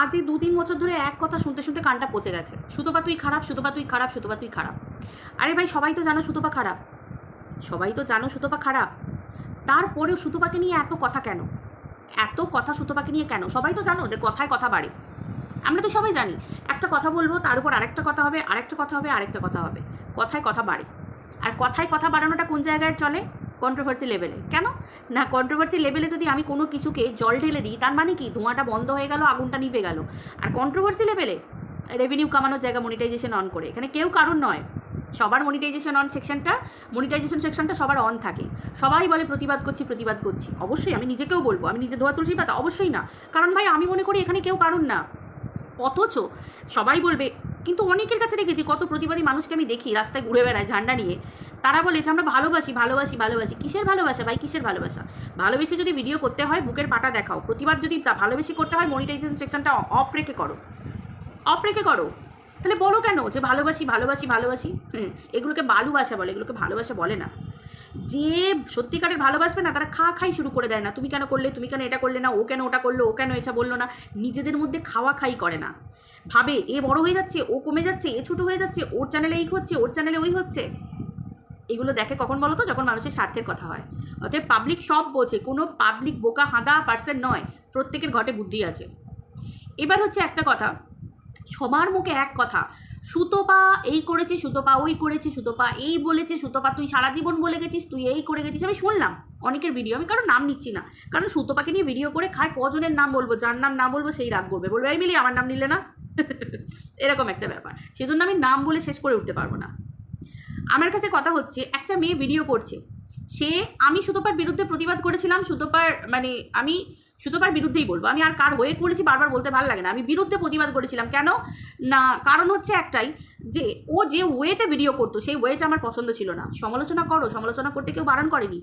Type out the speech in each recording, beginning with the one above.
আজ এই দু তিন বছর ধরে এক কথা শুনতে শুনতে কানটা পচে গেছে। সুতপা তুই খারাপ, সুতপা তুই খারাপ, সুতপা তুই খারাপ। আরে ভাই, সবাই তো জানো সুতপা খারাপ। সবাই তো জানো সুতপা খারাপ। তারপরেও সুতপাকে নিয়ে এত কথা কেন? এত কথা সুতপাকে নিয়ে কেন? সবাই তো জানো ওদের কথায় কথা বাড়ে। আমরা তো সবাই জানি, একটা কথা বলব, তার উপর আরেকটা কথা হবে, আরেকটা কথা হবে, আরেকটা কথা হবে। কথায় কথা বাড়ে। আর কথায় কথা বাড়ানোটা কোন জায়গায় চলে? কন্ট্রোভার্সি লেভেলে কেন? না কন্ট্রোভার্সি লেভেলে যদি আমি কোনো কিছুকে জল ঢেলে দিই, তার মানে কি? ধোঁয়াটা বন্ধ হয়ে গেল, আগুনটা নিভে গেল। আর কন্ট্রোভার্সি লেভেলে রেভিনিউ কামানোর জায়গা মনিটাইজেশন অন করে। এখানে কেউ কারণ নয়। সবার মনিটাইজেশন অন সেকশনটা মনিটাইজেশন সেকশনটা সবার অন থাকে। সবাই বলে, প্রতিবাদ করছি প্রতিবাদ করছি। অবশ্যই আমি নিজেকেও বলব, আমি নিজে ধোয়া তুলসী পাতা, অবশ্যই না। কারণ ভাই, আমি মনে করি এখানে কেউ কারণ না। অথচ সবাই বলবে, কিন্তু অনেকের কাছে দেখেছি, কত প্রতিবাদী মানুষকে আমি দেখি রাস্তায় ঘুরে বেড়ায়, ঝান্ডা নিয়ে। তারা বলেছে আমরা ভালোবাসি ভালোবাসি ভালোবাসি। কিসের ভালোবাসা ভাই? কিসের ভালোবাসা? ভালোবেসে যদি ভিডিও করতে হয় বুকের পাটা দেখাও। প্রতিবাদ যদি ভালোবেসে করতে হয় মনিটাইজেশন সেকশনটা অফ রেখে করো। অফ রেখে করো। তাহলে বলো কেন যে ভালোবাসি ভালোবাসি ভালোবাসি? হুম, এগুলোকে ভালোবাসা বলে এগুলোকে ভালোবাসা বলে না। যে সত্যিকারের ভালোবাসবে না তারা খা খাই শুরু করে দেয় না। তুমি কেন করলে? তুমি কেন এটা করলে না? ও কেন ওটা করল? ও কেন এটা বলল না? নিজেদের মধ্যে খাওয়া খাই করে না। ভাবে এ বড় হয়ে যাচ্ছে ও কমে যাচ্ছে এ ছোট হয়ে যাচ্ছে ওর চ্যানেলে এই হচ্ছে ওর চ্যানেলে ওই হচ্ছে। এগুলো দেখে কখন বলো তো? যখন মানুষের স্বার্থের কথা হয়। অতএব পাবলিক সব বোঝে, কোনো পাবলিক বোকা হাঁদা পার্সন নয়, প্রত্যেকের ঘটে বুদ্ধি আছে। এবার হচ্ছে একটা কথা, সবার মুখে এক কথা সুতপা এই করেছে সুতপা ওই করেছে সুতপা এই বলেছে সুতপা তুই সারা জীবন বলে গেছিস, তুই এই করে গেছিস, আমি শুনলাম অনেকের ভিডিও আমি কারও নাম নিচ্ছি না। কারণ সুতপাকে নিয়ে ভিডিও করে খায়, কজনের নাম বলব, যার নাম না বলব সেই রাগ করবে। বলবে, এই মিলি, আমার নাম নিলে না? এরকম একটা ব্যাপার। সেজন্য আমি নাম বলে শেষ করে উঠতে পারব না। আমার কাছে কথা হচ্ছে, একটা মেয়ে ভিডিও করছে। সে, আমি সুতোপার বিরুদ্ধে প্রতিবাদ করেছিলাম, সুতোপার মানে আমি সুতোপার বিরুদ্ধেই বলব। আমি আর কার হয়ে করেছি বারবার বলতে ভালো লাগে না। আমি বিরুদ্ধে প্রতিবাদ করেছিলাম। কেন? না, কারণ হচ্ছে একটাই যে, ও যে ওয়েতে ভিডিও করতো, সেই ওয়েটা আমার পছন্দ ছিল না। সমালোচনা করো, সমালোচনা করতে কেউ বারণ করেনি।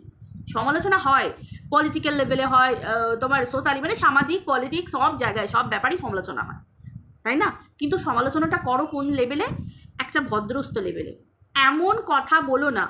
সমালোচনা হয় পলিটিক্যাল লেভেলে হয় তোমার সোশ্যালি মানে সামাজিক পলিটিক্স সব জায়গায়, সব ব্যাপারেই সমালোচনা হয়। তাই না? কিন্তু সমালোচনাটা করো কোন লেভেলে একটা ভদ্রস্থ লেভেলে এমন কথা বলো না।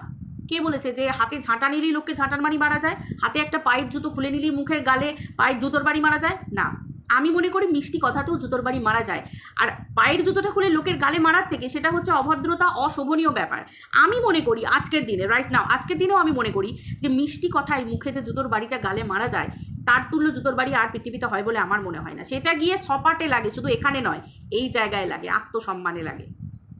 কে বলেছে যে হাতে ঝাঁটা নিলেই লোককে ঝাঁটার বাড়ি মারা যায়? হাতে একটা পায়ের জুতো খুলে নিলেই মুখের গালে পায়ের জুতোর বাড়ি মারা যায়? না। আমি মনে করি মিষ্টি কথাতেও জুতোর বাড়ি মারা যায়। আর পায়ের জুতোটা খুলে লোকের গালে মারার থেকে সেটা হচ্ছে অভদ্রতা, অশোভনীয় ব্যাপার। আমি মনে করি আজকের দিনে রাইট নাও আজকের দিনেও আমি মনে করি যে মিষ্টি কথায় মুখে যে জুতোর বাড়িটা গালে মারা যায়, তার তুল্য জুতোর বাড়ি আর পৃথিবীতে হয় বলে আমার মনে হয় না। সেটা গিয়ে সপাটে লাগে, শুধু এখানে নয়, এই জায়গায় লাগে, আত্মসম্মানে লাগে।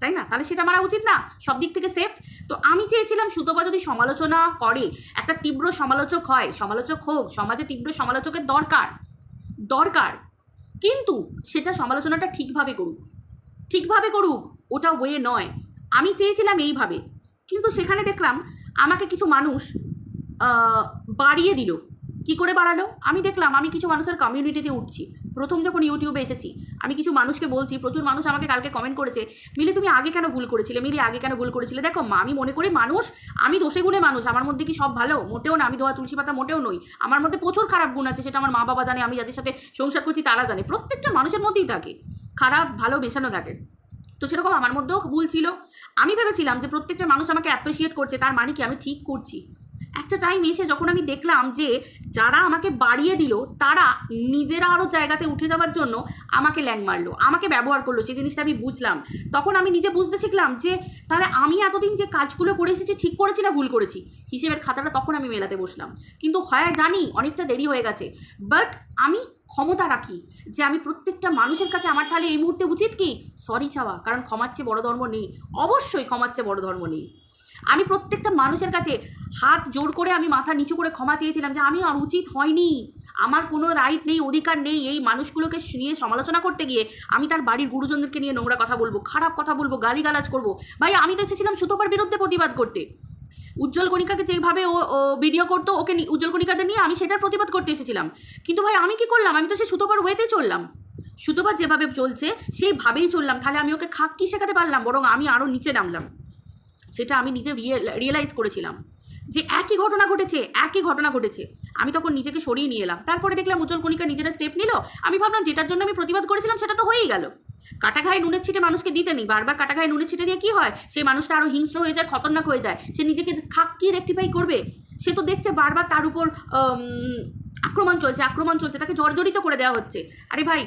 তাই না? তাহলে সেটা মারা উচিত না। সব দিক থেকে সেফ তো আমি চেয়েছিলাম সুতপা যদি সমালোচনা করে, একটা তীব্র সমালোচক হয়, সমালোচক হোক, সমাজে তীব্র সমালোচকের দরকার দরকার। কিন্তু সেটা সমালোচনাটা ঠিকভাবে করুক। ঠিকভাবে করুক, ওটা ওয়ে নয়। আমি চেয়েছিলাম এইভাবে। কিন্তু সেখানে দেখলাম আমাকে কিছু মানুষ বাড়িয়ে দিল। কি করে বাড়ালো? আমি দেখলাম আমি কিছু মানুষের কমিউনিটিতে উঠছি। প্রথম যখন ইউটিউবে এসেছি আমি কিছু মানুষকে বলছি, প্রচুর মানুষ আমাকে কালকে কমেন্ট করেছে, মিলি তুমি আগে কেন ভুল করেছিলে, মিলি আগে কেন ভুল করেছিলে? দেখো আমি মনে করি মানুষ, আমি দোষে গুণে মানুষ, আমার মধ্যে কি সব ভালো? মোটেও না, আমি দোয়া তুলসী পাতা মোটেও নই। আমার মধ্যে প্রচুর খারাপ গুণ আছে, সেটা আমার মা বাবা জানে, আমি যাদের সাথে সংসার করছি তারা জানে। প্রত্যেকটা মানুষের মধ্যেই থাকে, খারাপ, ভালো মেশানো থাকে। তো সেরকম আমার মধ্যেও ভুল ছিল। আমি ভেবেছিলাম যে প্রত্যেকটা মানুষ আমাকে অ্যাপ্রিসিয়েট করছে, তার মানে কি আমি ঠিক করছি। একটা টাইম এসে যখন আমি দেখলাম যে যারা আমাকে বাড়িয়ে দিল, তারা নিজেরা আরও জায়গাতে উঠে যাওয়ার জন্য আমাকে ল্যাং মারলো, আমাকে ব্যবহার করল, সেই জিনিসটা আমি বুঝলাম। তখন আমি নিজে বুঝতে শিখলাম যে তাহলে আমি এতদিন যে কাজগুলো করে এসেছি, ঠিক করেছি না ভুল করেছি? হিসেবের খাতাটা তখন আমি মেলাতে বসলাম। কিন্তু হয় জানি, অনেকটা দেরি হয়ে গেছে। বাট আমি ক্ষমতা রাখি যে আমি প্রত্যেকটা মানুষের কাছে আমার তাহলে এই মুহূর্তে উচিত কি? সরি চাওয়া, কারণ ক্ষমার চেয়ে বড় ধর্ম নেই। অবশ্যই ক্ষমার চেয়ে বড় ধর্ম নেই। আমি প্রত্যেকটা মানুষের কাছে হাত জোর করে আমি মাথা নিচু করে ক্ষমা চেয়েছিলাম যে আমি আর উচিত হয়নি। আমার কোনো রাইট নেই, অধিকার নেই এই মানুষগুলোকে নিয়ে সমালোচনা করতে গিয়ে আমি তার বাড়ির গুরুজনদেরকে নিয়ে নোংরা কথা বলব, খারাপ কথা বলব, গালিগালাজ করব। ভাই, আমি তো এসেছিলাম সুতোপার বিরুদ্ধে প্রতিবাদ করতে। উজ্জ্বল কণিকাকে যেভাবে ও ভিডিও করতো, ওকে উজ্জ্বল কণিকাদের নিয়ে আমি সেটার প্রতিবাদ করতে এসেছিলাম। কিন্তু ভাই, আমি কি করলাম? আমি তো সে সুতোপার ওয়েতেই চললাম। সুতোপা যেভাবে চলছে, সেইভাবেই চললাম। তাহলে আমি ওকে খাক কি শেখাতে পারলাম? বরং আমি আরও নিচে নামলাম। সেটা আমি নিজে রিয়েলাইজ করেছিলাম। যে একই ঘটনা ঘটেছে, একই ঘটনা ঘটেছে। আমি তখন নিজেকে সরিয়ে নিয়ে এলাম। তারপরে দেখলাম উজ্জ্বল কণিকা নিজেরা স্টেপ নিল। আমি ভাবলাম যেটার জন্য আমি প্রতিবাদ করেছিলাম সেটা তো হয়েই গেল। কাটা ঘায়ে নুনের ছিটে মানুষকে দিতে নেই। বারবার কাটা ঘায়ে নুনের ছিটে দিয়ে কি হয়? সেই মানুষটা আরও হিংস্র হয়ে যায়, খতরনাক হয়ে যায়। সে নিজেকে খাক কি রেক্টিফাই করবে। সে তো দেখছে বারবার তার উপর আক্রমণ চলছে আক্রমণ চলছে, তাকে জর্জরিত করে দেওয়া হচ্ছে। আরে ভাই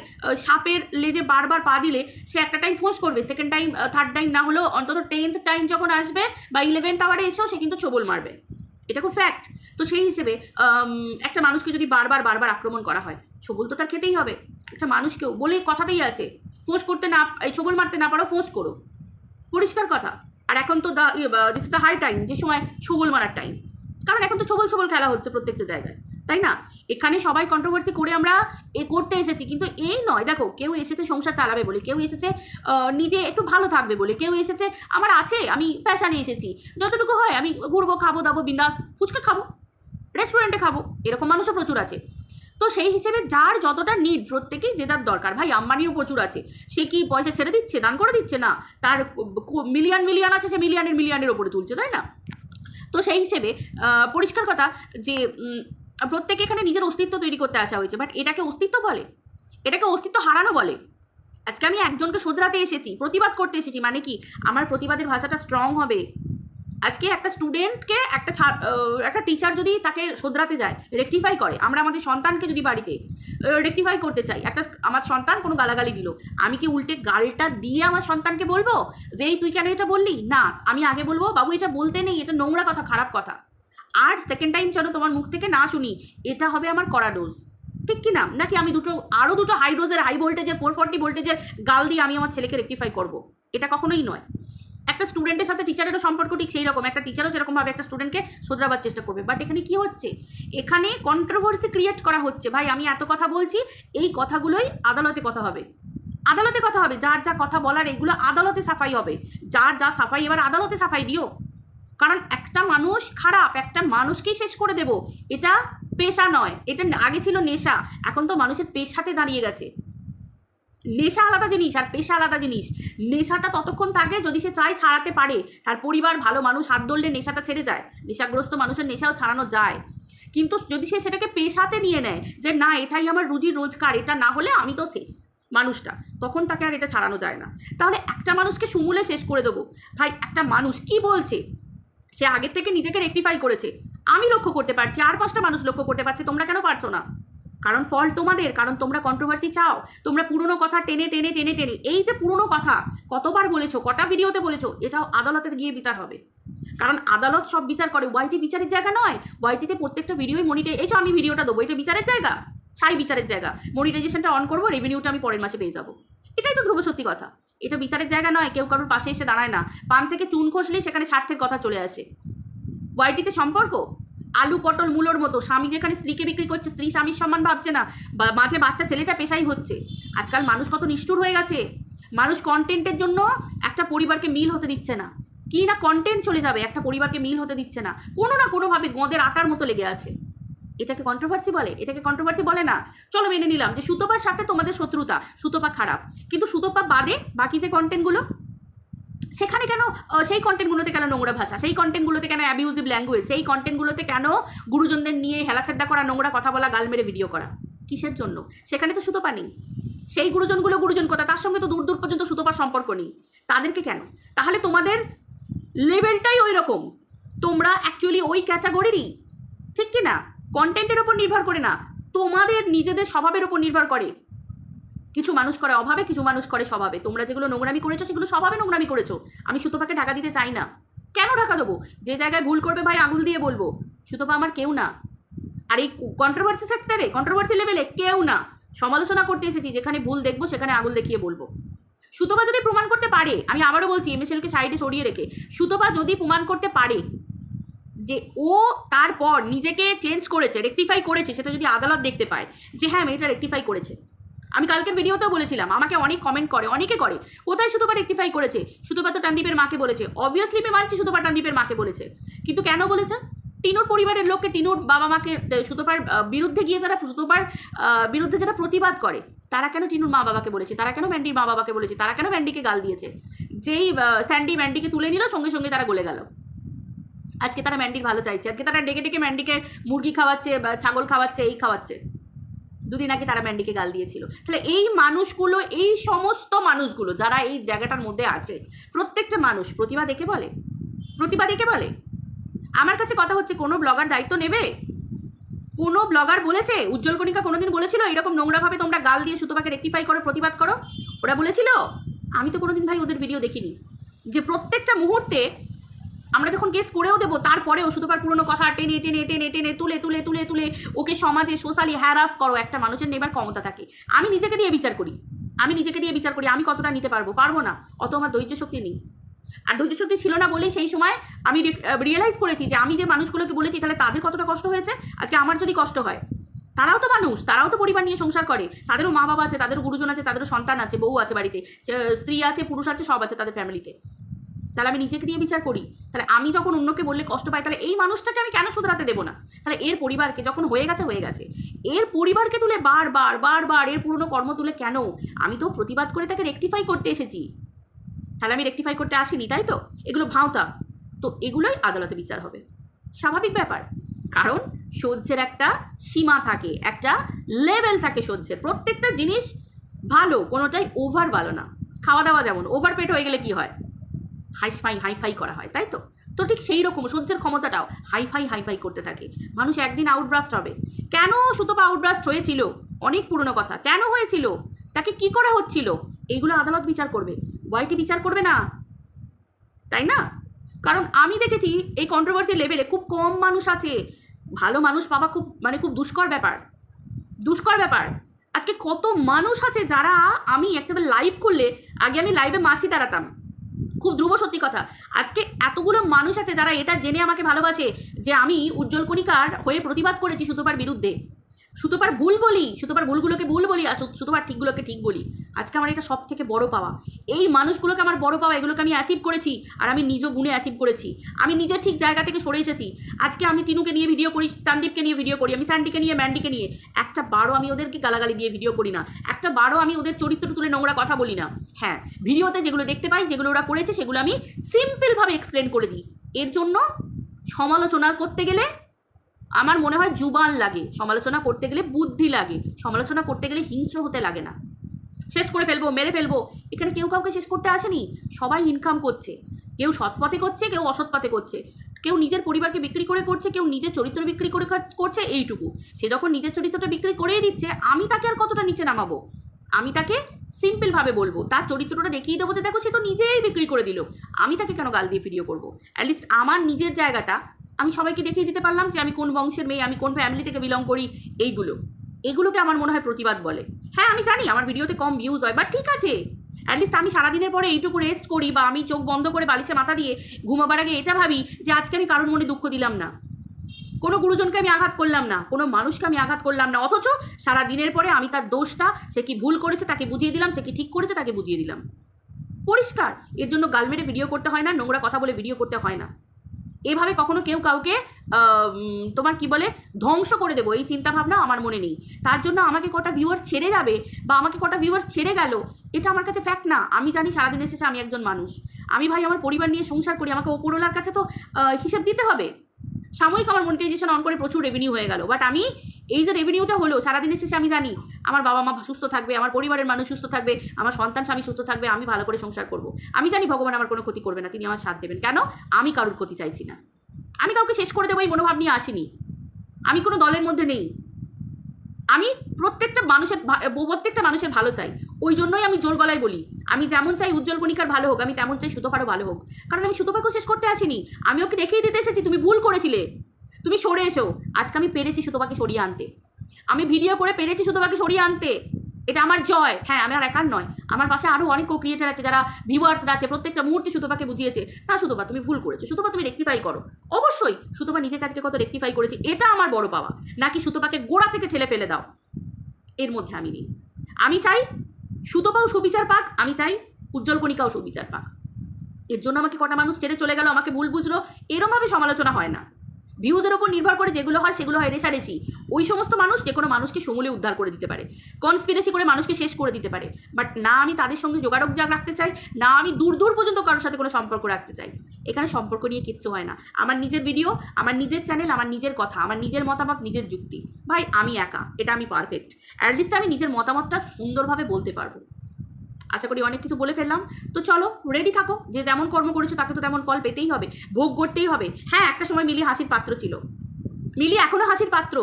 সাপের লেজে বারবার পা দিলে সে একটা টাইম ফোর্স করবে সেকেন্ড টাইম থার্ড টাইম না হলেও অন্তত টেন্থ টাইম যখন আসবে বা ইলেভেন্থ আওয়ারে এসেও সে কিন্তু ছবল মারবে। এটা খুব ফ্যাক্ট তো সেই হিসেবে একটা মানুষকে যদি বারবার বারবার আক্রমণ করা হয় ছবল তো তার খেতেই হবে। একটা মানুষকেও বলে কথাতেই আছে, ফোঁস করতে না, এই ছবল মারতে না পারো, ফোঁস করো। পরিষ্কার কথা। আর এখন তো দা দিস দ্য হাই টাইম যে সময় ছবল মারার টাইম কারণ এখন তো ছবল ছবল খেলা হচ্ছে প্রত্যেকটা জায়গায়। তাই না? এখানে সবাই কন্ট্রোভার্সি করে আমরা এ করতে এসেছি। কিন্তু এই নয়, দেখো, কেউ এসেছে সংসার চালাবে বলে, কেউ এসেছে নিজে একটু ভালো থাকবে বলে, কেউ এসেছে, আমার আছে, আমি ফ্যাশানে এসেছি। যতটুকু হয়, আমি ঘুরবো, খাব, দাবো, বিন্দাস, ফুচকা খাব রেস্টুরেন্টে খাব, এরকম মানুষও প্রচুর আছে। তো সেই হিসেবে যার যতটা নিড প্রত্যেকেই যে যার দরকার। ভাই, আম্বানিও প্রচুর আছে। সে কি পয়সা ছেড়ে দিচ্ছে, দান করে দিচ্ছে? না, তার মিলিয়ন মিলিয়ন আছে, সে মিলিয়নের মিলিয়নের ওপরে তুলছে, তাই না? তো সেই হিসেবে পরিষ্কার কথা যে প্রত্যেকে এখানে নিজের অস্তিত্ব তৈরি করতে আসা হয়েছে বাট এটাকে অস্তিত্ব বলে, এটাকে অস্তিত্ব হারানো বলে। আজকে আমি একজনকে শোধরাতে এসেছি, প্রতিবাদ করতে এসেছি মানে কি? আমার প্রতিবাদের ভাষাটা স্ট্রং হবে। আজকে একটা স্টুডেন্টকে একটা একটা টিচার যদি তাকে শোধরাতে যায় রেকটিফাই করে, আমরা আমাদের সন্তানকে যদি বাড়িতে রেকটিফাই করতে চাই, একটা আমার সন্তান কোনো গালাগালি দিল, আমি কি উল্টে গালটা দিয়ে আমার সন্তানকে বলব? যে এই তুই কেন এটা বললি? না, আমি আগে বলব, বাবু, এটা বলতে নেই, এটা নোংরা কথা, খারাপ কথা। আর সেকেন্ড টাইম যেন তোমার মুখ থেকে না শুনি, এটা হবে আমার কড়া ডোজ ঠিক কি না নাকি আমি দুটো আরও দুটো হাই ডোজের হাই ভোল্টেজের ফোর ফর্টি ভোল্টেজের গাল দিয়ে আমি আমার ছেলেকে রেকটিফাই করব। এটা কখনোই নয়। একটা স্টুডেন্টের সাথে টিচারেরও সম্পর্ক ঠিক সেই রকম। একটা টিচারও সেরকমভাবে একটা স্টুডেন্টকে শোধরাবার চেষ্টা করবে। বাট এখানে কি হচ্ছে? এখানে কন্ট্রোভার্সি ক্রিয়েট করা হচ্ছে। ভাই, আমি এত কথা বলছি, এই কথাগুলোই আদালতে কথা হবে। আদালতে কথা হবে। যার যা কথা বলার, এগুলো আদালতে সাফাই হবে। যার যা সাফাই, এবার আদালতে সাফাই দিও। কারণ একটা মানুষ খারাপ, একটা মানুষকেই শেষ করে দেব। এটা পেশা নয়। এটা আগে ছিল নেশা। এখন তো মানুষের পেশাতে দাঁড়িয়ে গেছে। নেশা আলাদা জিনিস আর পেশা আলাদা জিনিস। নেশাটা ততক্ষণ থাকে যদি সে চায় ছাড়াতে পারে। তার পরিবার ভালো মানুষ, হাত ধরলে নেশাটা ছেড়ে যায়। নেশাগ্রস্ত মানুষের নেশাও ছাড়ানো যায়। কিন্তু যদি সে সেটাকে পেশাতে নিয়ে নেয় যে, না, এটাই আমার রুজি রোজগার, এটা না হলে আমি তো শেষ মানুষটা। তখন তাকে আর এটা ছাড়ানো যায় না। তাহলে একটা মানুষকে সুমূলে শেষ করে দেবো। ভাই, একটা মানুষ কি বলছে? সে আগের থেকে নিজেকে রেকটিফাই করেছে। আমি লক্ষ্য করতে পারছি, আর পাঁচটা মানুষ লক্ষ্য করতে পারছে, তোমরা কেন পারছ না? কারণ ফল তোমাদের, কারণ তোমরা কন্ট্রোভার্সি চাও, তোমরা পুরনো কথা টেনে টেনে টেনে টেনে, এই যে পুরনো কথা, কতবার বলেছ, কটা ভিডিওতে বলেছ, এটাও আদালতে গিয়ে বিচার হবে। কারণ আদালত সব বিচার করে ওয়াইটি বিচারের জায়গা নয়। ওয়াইটিতে প্রত্যেকটা ভিডিওই মনিটে এই আমি ভিডিওটা দেবো, এটা বিচারের জায়গা? ছাই বিচারের জায়গা। মনিটাইজেশনটা অন করব রেভিনিউটা আমি পরের মাসে পেয়ে যাব। এটাই তো ধ্রুব সত্যি কথা। এটা বিচারের জায়গা নয়, কেউ কারোর পাশে এসে দাঁড়ায় না। পান থেকে চুন খসলেই সেখানে স্বার্থের কথা চলে আসে। ওয়াইটিতে সম্পর্ক? আলু, পটল, মূলোর মতো। স্বামী যেখানে স্ত্রীকে বিক্রি করছে, স্ত্রী স্বামীর সম্মান ভাবছে না। মাঝে বাচ্চা ছেলেটা পেশাই হচ্ছে। আজকাল মানুষ কত নিষ্ঠুর হয়ে গেছে। মানুষ কন্টেন্টের জন্য একটা পরিবারকে মিল হতে দিচ্ছে না। কি না কন্টেন্ট চলে যাবে, একটা পরিবারকে মিল হতে দিচ্ছে না। কোনো না কোনোভাবে গোঁদের আটার মতো লেগে আছে। এটাকে কন্ট্রোভার্সি বলে? এটাকে কন্ট্রোভার্সি বলে না। চলো মেনে নিলাম যে সুতোপার সাথে তোমাদের শত্রুতা, সুতোপা খারাপ। কিন্তু সুতোপা বাদে বাকি যে কন্টেন্টগুলো সেখানে কেন সেই কন্টেন্টগুলোতে কেন নোংরা ভাষা? সেই কন্টেন্টগুলোতে কেন অ্যাবিউজিভ ল্যাঙ্গুয়েজ সেই কন্টেন্টগুলোতে কেন গুরুজনদের নিয়ে হেলাচাড্ডা করা, নোংরা কথা বলা, গাল মেরে ভিডিও করা? কিসের জন্য? সেখানে তো সুতোপা নেই। সেই গুরুজনগুলো গুরুজন কথা তার সঙ্গে তো দূর দূর পর্যন্ত সুতোপার সম্পর্ক নেই। তাদেরকে কেন? তাহলে তোমাদের লেভেলটাই ওই রকম তোমরা অ্যাকচুয়ালি ওই ক্যাটাগরিরই ঠিক কি না কন্টেন্টের ওপর নির্ভর করে না, তোমাদের নিজেদের স্বভাবের ওপর নির্ভর করে। কিছু মানুষ করে অভাবে, কিছু মানুষ করে স্বভাবে। তোমরা যেগুলো নোংরামি করেছ, সেগুলো স্বভাবে নোংরামি করেছ। আমি সুতোপাকে ঢাকা দিতে চাই না। কেন ঢাকা দেবো? যে জায়গায় ভুল করবে ভাই, আঙুল দিয়ে বলব। সুতোপা আমার কেউ না। আর এই কন্ট্রোভার্সি সেক্টরে কন্ট্রোভার্সি লেভেলে কেউ না। সমালোচনা করতে এসেছি, যেখানে ভুল দেখব, সেখানে আঙুল দেখিয়ে বলব। সুতোপা যদি প্রমাণ করতে পারে, আমি আবারও বলছি এমএসএলকে সাইডে সরিয়ে রেখে, সুতোপা যদি প্রমাণ করতে পারে যে ও তারপর নিজেকে চেঞ্জ করেছে রেকটিফাই করেছে, সেটা যদি আদালত দেখতে পায়, যে হ্যাঁ মেয়েটা রেকটিফাই করেছে। আমি কালকের ভিডিওতেও বলেছিলাম, আমাকে অনেক কমেন্ট করে, অনেকে করে, কোথায় সুতোপা রেকটিফাই করেছে? সুতোপা তো টান্দিপের মাকে বলেছে। অবভিয়াসলি আমি মানছি সুতোপা টান্দিপের মাকে বলেছে। কিন্তু কেন বলেছে? টিনুর পরিবারের লোককে, টিনুর বাবা মাকে সুতোপার বিরুদ্ধে গিয়ে যারা সুতোপার বিরুদ্ধে যারা প্রতিবাদ করে, তারা কেন টিনুর মা বাবাকে বলেছে? তারা কেন ম্যান্ডির মা বাবাকে বলেছে? তারা কেন ম্যান্ডিকে গাল দিয়েছে? যেই স্যান্ডি ম্যান্ডিকে তুলে নিল, সঙ্গে সঙ্গে তারা গলে গেল। আজকে তারা ম্যান্ডির ভালো চাইছে। আজকে তারা ডেকে ডেকে ম্যান্ডিকে মুরগি খাওয়াচ্ছে বা ছাগল খাওয়াচ্ছে, এই খাওয়াচ্ছে। দুদিন আগে তারা ম্যান্ডিকে গাল দিয়েছিল। তাহলে এই মানুষগুলো, এই সমস্ত মানুষগুলো যারা এই জায়গাটার মধ্যে আছে, প্রত্যেকটা মানুষ প্রতিভা দেখে বলে? প্রতিভা দেখে বলে? আমার কাছে কথা হচ্ছে, কোনো ব্লগার দায়িত্ব নেবে? কোনো ব্লগার বলেছে, উজ্জ্বল কণিকা কোনোদিন বলেছিল, এরকম নোংরাভাবে তোমরা গাল দিয়ে সুতোপাকে রেক্টিফাই করো, প্রতিবাদ করো? ওরা বলেছিল? আমি তো কোনোদিন ভাই ওদের ভিডিও দেখিনি। যে প্রত্যেকটা মুহূর্তে আমরা যখন কেস করেও দেবো তারপরেও সুতোপার পুরনো কথা টেনে টেনে টেনে টেনে, তুলে তুলে তুলে তুলে ওকে সমাজে সোশ্যালি হ্যারাস করো, একটা মানুষের নেবার ক্ষমতা থাকে। আমি নিজেকে দিয়ে বিচার করি। আমি নিজেকে দিয়ে বিচার করি, আমি কতটা নিতে পারব? পারব না। অত আমার ধৈর্য শক্তি নেই। আর ধৈর্য শক্তি ছিল না বলেই সেই সময় আমি রিয়েলাইজ করেছি যে আমি যে মানুষগুলোকে বলেছি, তাহলে তাদের কতটা কষ্ট হয়েছে? আজকে আমার যদি কষ্ট হয়, তারাও তো মানুষ, তারাও তো পরিবার নিয়ে সংসার করে। তাদেরও মা বাবা আছে, তাদেরও গুরুজন আছে, তাদেরও সন্তান আছে, বউ আছে বাড়িতে স্ত্রী আছে, পুরুষ আছে, সব আছে তাদের ফ্যামিলিতে তাহলে আমি নিজেকে দিয়ে বিচার করি। তাহলে আমি যখন অন্যকে বললে কষ্ট পাই তাহলে এই মানুষটাকে আমি কেন শুধরাতে দেবো না? তাহলে এর পরিবারকে যখন হয়ে গেছে হয়ে গেছে। এর পরিবারকে তুলে বারবার বারবার এর পুরনো কর্ম তুলে কেন? আমি তো প্রতিবাদ করে তাকে রেকটিফাই করতে এসেছি। তাহলে আমি রেকটিফাই করতে আসিনি, তাই তো? এগুলো ভাঁওতা। তো এগুলোই আদালতে বিচার হবে। স্বাভাবিক ব্যাপার। কারণ সহ্যের একটা সীমা থাকে, একটা লেভেল থাকে সহ্যের। প্রত্যেকটা জিনিস ভালো, কোনোটাই ওভার ভালো না। খাওয়া দাওয়া যেমন ওভার পেট হয়ে গেলে কি হয়? হাইফাই হাইফাই করা হয়, তাই তো? তো ঠিক সেই রকম সহ্যের ক্ষমতাটাও হাইফাই হাইফাই করতে থাকে। মানুষ একদিন আউটব্রাস্ট হবে। কেন সুতপা আউটব্রাস্ট হয়েছিল? অনেক পুরনো কথা। কেন হয়েছিল? তাকে কি করা হচ্ছিল? এইগুলো আদালত বিচার করবে। ওয়াইটি বিচার করবে না? তাই না? কারণ আমি দেখেছি এই কন্ট্রোভার্সি লেভেলে খুব কম মানুষ আছে। ভালো মানুষ পাওয়া খুব মানে খুব দুষ্কর ব্যাপার। দুষ্কর ব্যাপার। আজকে কত মানুষ আছে যারা আমি একটা লাইভ করলে, আগে আমি লাইভে মাছি দাঁড়াতাম। খুব ধ্রুব সত্যি কথা। আজকে এতগুলো মানুষ আছে যারা এটা জেনে আমাকে ভালোবাসে যে আমি উজ্জ্বল কণিকার হয়ে প্রতিবাদ করেছি সুতোপার বিরুদ্ধে। সুতোপার ভুল বলি, সুতোপার ভুলগুলোকে ভুল বলি আর সুতোপার ঠিকগুলোকে ঠিক বলি। আজকে আমার এটা সব থেকে বড় পাওয়া। এই মানুষগুলোকে আমার বড় পাওয়া, এগুলোকে আমি অ্যাচিভ করেছি আর আমি নিজ গুণে অ্যাচিভ করেছি। আমি নিজের ঠিক জায়গা থেকে সরে এসেছি। আজকে আমি টিনুকে নিয়ে ভিডিও করি, তানদীপকে নিয়ে ভিডিও করি, আমি স্যান্ডিকে নিয়ে, ম্যান্ডিকে নিয়ে। একটা বারো আমি ওদেরকে গালাগালি দিয়ে ভিডিও করি না। একটা বারো আমি ওদের চরিত্র তুলে নোংরা কথা বলি না। হ্যাঁ ভিডিওতে যেগুলো দেখতে পাই, যেগুলো ওরা করেছে, সেগুলো আমি সিম্পলভাবে এক্সপ্লেন করে দিই। এর জন্য সমালোচনা করতে গেলে আমার মনে হয় জুবান লাগে। সমালোচনা করতে গেলে বুদ্ধি লাগে। সমালোচনা করতে গেলে হিংস্র হতে লাগে না। শেষ করে ফেলব, মেরে ফেলব। এখানে কেউ কাউকে শেষ করতে আসেনি। সবাই ইনকাম করছে। কেউ সৎ পথে করছে, কেউ অসৎপথে করছে। কেউ নিজের পরিবারকে বিক্রি করে করছে, কেউ নিজের চরিত্র বিক্রি করে করছে, এইটুকু। সে যখন নিজের চরিত্রটা বিক্রি করেই দিচ্ছে, আমি তাকে আর কতটা নিচে নামাবো? আমি তাকে সিম্পলভাবে বলব, তার চরিত্রটা দেখিয়ে দেবো যে, দেখো, সে তো নিজেই বিক্রি করে দিল। আমি তাকে কেন গাল দিয়ে ভিডিও করব? অ্যাটলিস্ট আমার নিজের জায়গাটা আমি সবাইকে দেখিয়ে দিতে পারলাম যে, আমি কোন বংশের মেয়ে, আমি কোন ফ্যামিলি থেকে বিলং করি, এইগুলো। এগুলোকে আমার মনে হয় প্রতিবাদ বলে। হ্যাঁ আমি জানি আমার ভিডিওতে কম ভিউজ হয় বাট ঠিক আছে। অ্যাটলিস্ট আমি সারাদিনের পরে এইটুকু রেস্ট করি বা আমি চোখ বন্ধ করে বালিশে মাথা দিয়ে ঘুমাবার আগে এটা ভাবি যে আজকে আমি কারোর মনে দুঃখ দিলাম না। কোনো গুরুজনকে আমি আঘাত করলাম না, কোনো মানুষকে আমি আঘাত করলাম না, অথচ সারা দিনের পরে আমি তার দোষটা, সে কি ভুল করেছে তাকে বুঝিয়ে দিলাম, সে কি ঠিক করেছে তাকে বুঝিয়ে দিলাম। পরিষ্কার, এর জন্য গাল মেরে ভিডিও করতে হয় না, নোংরা কথা বলে ভিডিও করতে হয় না। এভাবে কখনো কেউ কাউকে তোমার কি বলে, ধ্বংস করে দেবো। এই চিন্তাভাবনা আমার মনে নেই। তার জন্য আমাকে কটা ভিউয়ার্স ছেড়ে যাবে বা আমাকে কটা ভিউয়ার্স ছেড়ে গেল, এটা আমার কাছে ফ্যাক্ট না। আমি জানি সারাদিনের শেষে আমি একজন মানুষ। আমি ভাই আমার পরিবার নিয়ে সংসার করি, আমাকে ওপরওয়ালার কাছে তো হিসেব দিতে হবে। সাময়িক আমার মনিটাইজেশন অন করে প্রচুর রেভিনিউ হয়ে গেল। বাট আমি এই যে রেভিনিউটা হলো, সারাদিনের শেষে আমি জানি, আমার বাবা মা সুস্থ থাকবে, আমার পরিবারের মানুষ সুস্থ থাকবে, আমার সন্তান স্বামী সুস্থ থাকবে, আমি ভালো করে সংসার করব। আমি জানি ভগবান আমার কোনো ক্ষতি করবে না, তিনি আমার সাথ দেবেন। কেন? আমি কারোর ক্ষতি চাইছি না। আমি কাউকে শেষ করে দেবো এই মনোভাব নিয়ে আসিনি। আমি কোনো দলের মধ্যে নেই। আমি প্রত্যেকটা মানুষের প্রত্যেকটা মানুষের ভালো চাই। ওই জন্যই আমি জোর গলায় বলি আমি যেমন চাই উজ্জ্বল কণিকার ভালো হোক, আমি তেমন চাই সুতোপারও ভালো হোক। কারণ আমি সুতোপাকেও শেষ করতে আসিনি। আমি ওকে দেখিয়ে দিতে এসেছি, তুমি ভুল করেছিলে। তুমি সরে এসো। আজকে আমি পেরেছি সুতোপাকে সরিয়ে আনতে। আমি ভিডিও করে পেরেছি সুতোপাকে সরিয়ে আনতে। এটা আমার জয়। হ্যাঁ আমি আর একার নয়। আমার পাশে আরও অনেক ক্রিয়েটার আছে, যারা ভিউয়ার্সরা আছে, প্রত্যেকটা মুহূর্তে সুতোপাকে বুঝিয়েছে। না, সুতোপা, তুমি ভুল করেছ। সুতোপা, তুমি রেক্টিফাই করো। অবশ্যই, সুতোপা নিজের কাজকে কত রেক্টিফাই করেছে, এটা আমার বড় পাওয়া। নাকি সুতোপাকে গোড়া থেকে ঠেলে ফেলে দাও? এর মধ্যে আমি নেই। আমি চাই সুতোপাও সুবিচার পাক, আমি চাই উজ্জ্বল কণিকাও সুবিচার পাক। এর জন্য আমাকে কটা মানুষ ছেড়ে চলে গেল, আমাকে ভুল বুঝলো, এরমভাবে সমালোচনা হয় না। ভিউজের ওপর নির্ভর করে যেগুলো হয় সেগুলো হয় রেশারেশি। ওই সমস্ত মানুষ যে কোনো মানুষকে সমূলে উদ্ধার করে দিতে পারে। কনস্পিরেসি করে মানুষকে শেষ করে দিতে পারে। বাট না আমি তাদের সঙ্গে যোগাযোগ রাখতে চাই, না আমি দূর দূর পর্যন্ত কারোর সাথে কোনো সম্পর্ক রাখতে চাই। এখানে সম্পর্ক নিয়ে কিচ্ছু হয় না। আমার নিজের ভিডিও আমার নিজের চ্যানেল আমার নিজের কথা, আমার নিজের মতামত, নিজের যুক্তি। ভাই, আমি একা, এটা আমি পারফেক্ট অ্যাটলিস্ট আমি নিজের মতামতটা সুন্দরভাবে বলতে পারব। আশা করি অনেক কিছু বলে ফেললাম। তো চলো রেডি থাকো। যে যেমন কর্ম করেছ, তাকে তো তেমন ফল পেতেই হবে, ভোগ করতেই হবে। হ্যাঁ একটা সময় মিলিয়ে হাসির পাত্র ছিল। মিলি এখনও হাসির পাত্র।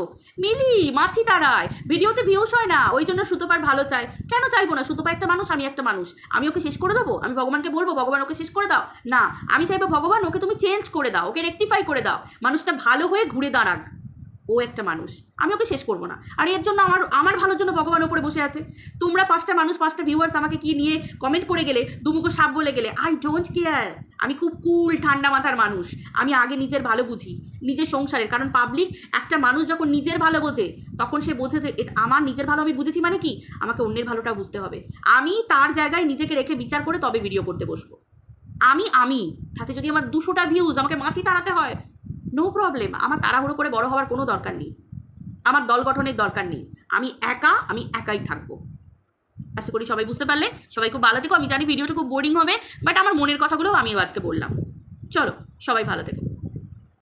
মিলি, মাছি তারায়। ভিডিওতে ভিউস হয় না, ওই জন্য সুতোপার ভালো চায়। কেন চাইব না? সুতোপা একটা মানুষ, আমি একটা মানুষ। আমি ওকে শেষ করে দেবো? আমি ভগবানকে বলব, ভগবান ওকে শেষ করে দাও? না, আমি চাইব ভগবান ওকে তুমি চেঞ্জ করে দাও, ওকে রেক্টিফাই করে দাও। মানুষটা ভালো হয়ে ঘুরে দাঁড়াক। ও একটা মানুষ। আমি ওকে শেষ করব না। আর এর জন্য আমার আমার ভালোর জন্য ভগবান ওপরে বসে আছে। তোমরা পাঁচটা মানুষ, পাঁচটা ভিউয়ার্স আমাকে কি নিয়ে কমেন্ট করে গেলে, দুমুখো সাপ বলে গেলে আই ডোন্ট কেয়ার আমি খুব কুল ঠান্ডা মাথার মানুষ। আমি আগে নিজের ভালো বুঝি, নিজের সংসারের। কারণ পাবলিক একটা মানুষ যখন নিজের ভালো বোঝে, তখন সে বোঝে যে আমার নিজের ভালো আমি বুঝেছি মানে কি? আমাকে অন্যের ভালোটা বুঝতে হবে। আমি তার জায়গায় নিজেকে রেখে বিচার করে তবে ভিডিও করতে বসবো। আমি আমি। তাতে যদি আমার দুশোটা ভিউজ আমাকে মাছি তাড়াতে হয় নো প্রবলেম আমার তাড়াহুড়ো করে বড় হওয়ার কোনো দরকার নেই। আমার দল গঠনের দরকার নেই। আমি একা, আমি একাই থাকব। আশা করি সবাই বুঝতে পারলে। সবাই খুব ভালো থেকো। আমি জানি ভিডিওটা খুব বোরিং হবে বাট আমার মনের কথাগুলোও আমিও আজকে বললাম। চলো, সবাই ভালো থেকো।